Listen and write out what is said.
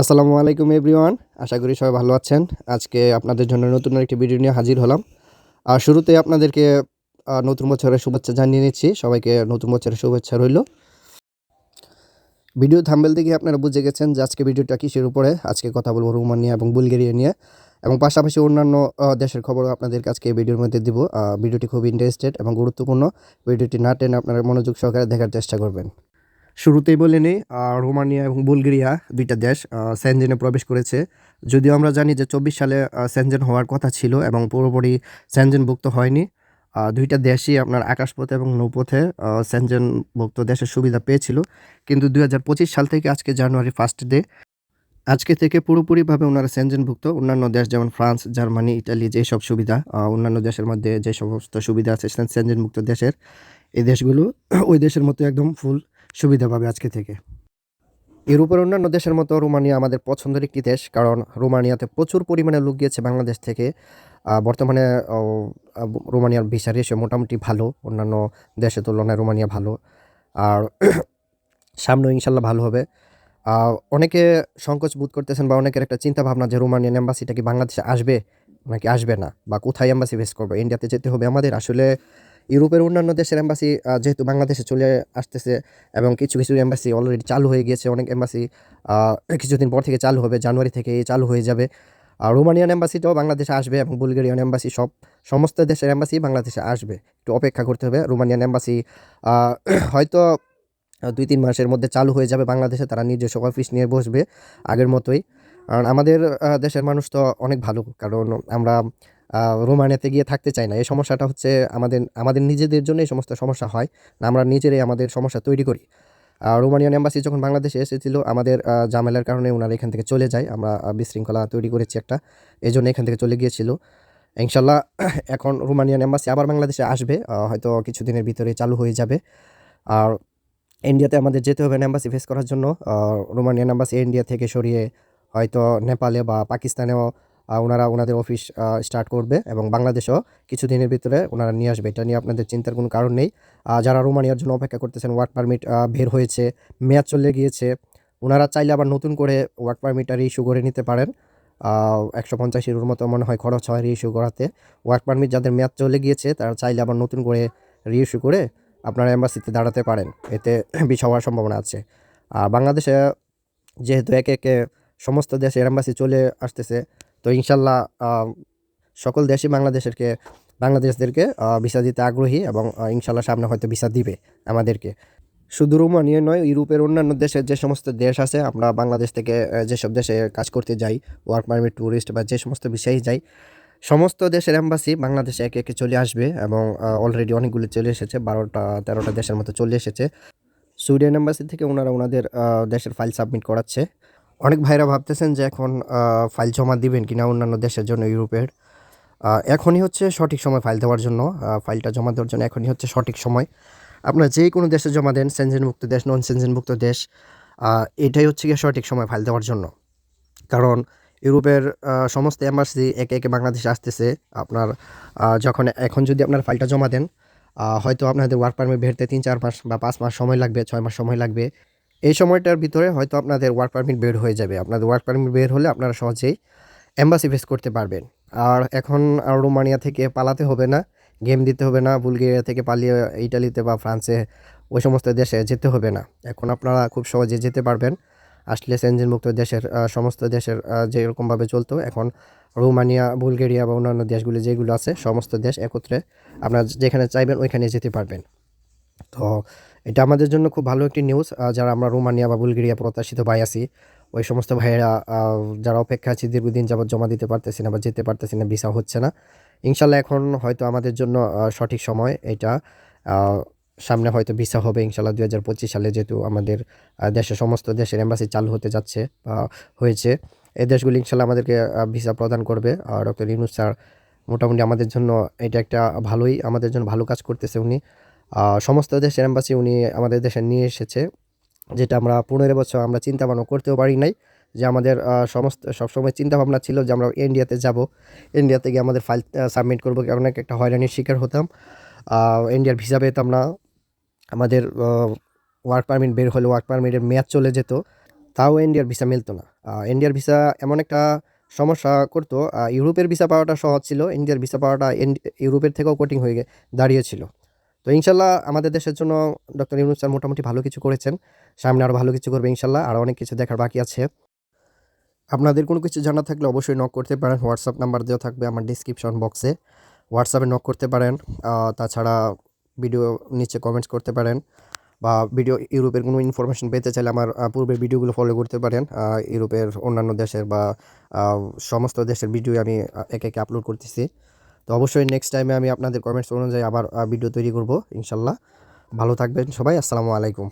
আসসালামু আলাইকুম এভরিওয়ান, আশা করি সবাই ভালো আছেন। আজকে আপনাদের জন্য নতুন একটি ভিডিও নিয়ে হাজির হলাম। আর শুরুতে আপনাদেরকে নতুন বছরের শুভেচ্ছা জানিয়ে নিচ্ছি। সবাইকে নতুন বছরের শুভেচ্ছা রইল। ভিডিও থাম্বেল থেকে আপনারা বুঝে গেছেন যে আজকে ভিডিওটা কিসের উপরে। আজকে কথা বলব রোমানিয়া এবং বুলগেরিয়া নিয়ে। এবং পাশাপাশি অন্যান্য দেশের খবরও আপনাদেরকে আজকে এই ভিডিওর মধ্যে দিব। ভিডিওটি খুব ইন্টারেস্টেড এবং গুরুত্বপূর্ণ। ভিডিওটি না টেনে আপনারা মনোযোগ সহকারে দেখার চেষ্টা করবেন। শুরুতেই বলে নিই রোমানিয়া এবং বুলগেরিয়া দুইটা দেশ সেনজেনে প্রবেশ করেছে। যদিও আমরা জানি যে চব্বিশ সালে সেনজেন হওয়ার কথা ছিল এবং পুরোপুরি সেনজেনভুক্ত হয়নি। দুইটা দেশই আপনার আকাশপথে এবং নৌপথে সেনজেনভুক্ত দেশের সুবিধা পেয়েছিল। কিন্তু দুই হাজার পঁচিশ সাল থেকে আজকে জানুয়ারি ফার্স্ট ডে, আজকে থেকে পুরোপুরিভাবে ওনারা সেনজেনভুক্ত। অন্যান্য দেশ যেমন ফ্রান্স, জার্মানি ইটালি যেসব সুবিধা অন্যান্য দেশের মধ্যে যে সমস্ত সুবিধা আছে সেন- সেনজেনভুক্ত দেশের, এই দেশগুলো ওই দেশের মতো একদম ফুল সুবিধা পাবে আজকে থেকে। ইউরোপের অন্যান্য দেশের মতো রোমানিয়া আমাদের পছন্দের একটি দেশ, কারণ রোমানিয়াতে প্রচুর পরিমাণে লোক গিয়েছে বাংলাদেশ থেকে। বর্তমানে রোমানিয়ার ভিসা রেশিও মোটামুটি ভালো, অন্যান্য দেশের তুলনায় রোমানিয়া ভালো। আর সামনেও ইনশাল্লাহ ভালো হবে। অনেকে সংকোচ বোধ করতেছেন বা অনেকের একটা চিন্তা ভাবনা যে রোমানিয়ান অ্যাম্বাসিটা কি বাংলাদেশে আসবে নাকি আসবে না, বা কোথায় এম্বাসি ফেস করবে, ইন্ডিয়াতে যেতে হবে আমাদের। আসলে ইউরোপের অন্যান্য দেশের এম্বাসি যেহেতু বাংলাদেশে চলে আসতেছে এবং কিছু কিছু এম্বাসি অলরেডি চালু হয়ে গিয়েছে, অনেক এম্বাসি কিছুদিন পর থেকে চালু হবে, জানুয়ারি থেকে চালু হয়ে যাবে। আর রোমানিয়ান এম্বাসিটাও বাংলাদেশে আসবে এবং বুলগেরিয়ান এম্বাসি, সব, সমস্ত দেশের এম্বাসি বাংলাদেশে আসবে। একটু অপেক্ষা করতে হবে, রোমানিয়ান এম্বাসি হয়তো দুই, তিন মাসের মধ্যে চালু হয়ে যাবে বাংলাদেশে, তারা নিজস্ব অফিস নিয়ে বসবে আগের মতোই। কারণ আমাদের দেশের মানুষ তো অনেক ভালো, কারণ আমরা রোমানিয়াতে গিয়ে থাকতে চাই না। এই সমস্যাটা হচ্ছে আমাদের আমাদের নিজেদের জন্য এই সমস্ত সমস্যা হয়। আমরা নিজেরাই আমাদের সমস্যা তৈরি করি। আর রোমানিয়ান এম্বাসি যখন বাংলাদেশে এসেছিল আমাদের আহ, ঝামেলার কারণে ওনারা এখান থেকে চলে যায়। আমরা বিশৃঙ্খলা তৈরি করেছি একটা। এই জন্য এখান থেকে চলে গিয়েছিল। ইনশাল্লাহ এখন রোমানিয়ান এম্বাসি আবার বাংলাদেশে আসবে। হয়তো কিছুদিনের ভিতরে চালু হয়ে যাবে। আর ইন্ডিয়াতে আমাদের যেতে হবে এম্বাসি ফেস করার জন্য। রোমানিয়ান এম্বাসি ইন্ডিয়া থেকে সরিয়ে হয়তো নেপালে বা পাকিস্তানেও ওনারা ওনাদের অফিস স্টার্ট করবে এবং বাংলাদেশেও কিছুদিনের ভিতরে ওনারা নিয়ে আসবে। এটা নিয়ে আপনাদের চিন্তার কোনো কারণ নেই। যারা রোমানিয়ার জন্য অপেক্ষা করতেছেন ওয়ার্ক পারমিট বের হয়েছে, মেয়াদ চলে গিয়েছে, ওনারা চাইলে আবার নতুন করে ওয়ার্ক পারমিটটা ইস্যু করে নিতে পারেন। একশো পঞ্চাশ ইউরোর মতো মনে হয় খরচ হয় রিইস্যু করাতে। ওয়ার্ক পারমিট যাদের মেয়াদ চলে গিয়েছে, তারা চাইলে আবার নতুন করে রিইস্যু করে আপনারা এম্বাসিতে দাঁড়াতে পারেন। এতে বিষ হওয়ার সম্ভাবনা আছে। আর বাংলাদেশে যেহেতু একে একে সমস্ত দেশের এম্বাসি চলে আসতেছে তো ইনশাল্লাহ সকল দেশই বাংলাদেশেরকে, বাংলাদেশদেরকে ভিসা দিতে আগ্রহী এবং ইনশাল্লাহ সামনে হয়তো ভিসা দিবে আমাদেরকে। শুধু রোমানিয়া নয়, ইউরোপের অন্যান্য দেশের যে সমস্ত দেশ আছে, আমরা বাংলাদেশ থেকে যেসব দেশে কাজ করতে যাই ওয়ার্ক পারমিট ট্যুরিস্ট বা যে সমস্ত বিষয়েই যাই, সমস্ত দেশের এম্বাসি বাংলাদেশে একে একে চলে আসবে এবং অলরেডি অনেকগুলো চলে এসেছে, বারোটা, তেরোটা দেশের মতো চলে এসেছে। সুইডেন অ্যাম্বাসি থেকে ওনারা ওনাদের দেশের ফাইল সাবমিট করাচ্ছে। অনেক ভাইরা ভাবতেছেন যে এখন ফাইল জমা দিবেন কিনা অন্যান্য দেশের জন্য, ইউরোপের। এখনই হচ্ছে সঠিক সময় ফাইল দেওয়ার জন্য ফাইলটা জমা দেওয়ার জন্য এখনই হচ্ছে সঠিক সময়। আপনারা যে কোনো দেশে জমা দেন সেনজেনভুক্ত দেশ নন সেনজেনভুক্ত দেশ এটাই হচ্ছে গিয়ে সঠিক সময় ফাইল দেওয়ার জন্য। কারণ ইউরোপের সমস্ত এম্বাসি একে একে বাংলাদেশে আসতেছে। আপনার যখন এখন যদি আপনার ফাইলটা জমা দেন হয়তো আপনাদের ওয়ার্ক পারমিট বেরতে তিন, চার মাস বা পাঁচ মাস সময় লাগবে, ছয় মাস সময় লাগবে। এই সময়টার ভিতরে হয়তো আপনাদের ওয়ার্ক পারমিট বের হয়ে যাবে। আপনাদের ওয়ার্ক পারমিট বের হলে আপনারা সহজেই এম্বাসি ফেস করতে পারবেন। আর এখন আর রোমানিয়া থেকে পালাতে হবে না গেম দিতে হবে না, বুলগেরিয়া থেকে পালিয়ে ইটালিতে বা ফ্রান্সে ওই সমস্ত দেশে যেতে হবে না। এখন আপনারা খুব সহজে যেতে পারবেন। আসলে সেনজেনমুক্ত দেশের সমস্ত দেশের যেরকমভাবে চলতো, এখন রোমানিয়া, বুলগেরিয়া বা অন্যান্য দেশগুলি যেগুলো আছে, সমস্ত দেশ একত্রে আপনারা যেখানে চাইবেন ওইখানে যেতে পারবেন। তো এটা আমাদের জন্য খুব ভালো একটি নিউজ যারা আমরা রোমানিয়া বা বুলগেরিয়া প্রত্যাশিত ভাই আছি। ওই সমস্ত ভাইয়েরা যারা অপেক্ষা আছে, দীর্ঘদিন যাবত জমা দিতে পারতেছি না বা যেতে পারতেছি না ভিসা হচ্ছে না। ইনশাল্লাহ এখন হয়তো আমাদের জন্য সঠিক সময় এটা সামনে হয়তো ভিসা হবে ইনশাল্লাহ দুই হাজার পঁচিশ সালে, যেহেতু আমাদের দেশের সমস্ত দেশের এম্বাসি চালু হতে যাচ্ছে বা হয়েছে। এই দেশগুলি ইনশাল্লাহ আমাদেরকে ভিসা প্রদান করবে। ডক্টর ইউনুস স্যার মোটামুটি আমাদের জন্য এটা একটা ভালোই, আমাদের জন্য ভালো কাজ করতেছে উনি। সমস্ত দেশের এম্বাসি উনি আমাদের দেশে নিয়ে এসেছে, যেটা আমরা পনেরো বছর আমরা চিন্তা ভাবনা করতেও পারি নাই যে আমাদের সমস্ত, সবসময় চিন্তা ভাবনা ছিল যে আমরা ইন্ডিয়াতে যাব। ইন্ডিয়াতে গিয়ে আমাদের ফাইল সাবমিট করব অনেক একটা হয়রানির শিকার হতাম। ইন্ডিয়ার ভিসা পেতাম না। আমাদের ওয়ার্ক পারমিট বের হলে ওয়ার্ক পারমিটের মেয়াদ চলে যেত। তাও ইন্ডিয়ার ভিসা মিলতো না। ইন্ডিয়ার ভিসা এমন একটা সমস্যা করতো ইউরোপের ভিসা পাওয়াটা সহজ ছিল ইন্ডিয়ার ভিসা পাওয়াটা ইউরোপের থেকেও কঠিন হয়ে দাঁড়িয়েছিল। তো ইনশাল্লাহ আমাদের দেশের জন্য ডক্টর ইউনুস স্যার মোটামুটি ভালো কিছু করেছেন। সামনে আরও ভালো কিছু করবে ইনশাল্লাহ আরও অনেক কিছু দেখার বাকি আছে। আপনাদের কোনো কিছু জানা থাকলে অবশ্যই নক করতে পারেন। হোয়াটসঅ্যাপ নাম্বার দেওয়া থাকবে আমার ডিসক্রিপশন বক্সে হোয়াটসঅ্যাপে নক করতে পারেন। তাছাড়া ভিডিও নিচে কমেন্টস করতে পারেন। বা ভিডিও ইউরোপের কোনো ইনফরমেশন পেতে চাইলে আমার আহ, পূর্বের ভিডিওগুলো ফলো করতে পারেন। ইউরোপের অন্যান্য দেশের বা সমস্ত দেশের ভিডিও আমি একে একে আপলোড করতেছি। তো অবশ্যই নেক্সট টাইমে আমি আপনাদের কমেন্টস অনুযায়ী আবার ভিডিও তৈরি করব, ইনশাল্লাহ। ভালো থাকবেন সবাই, আসসালামু আলাইকুম।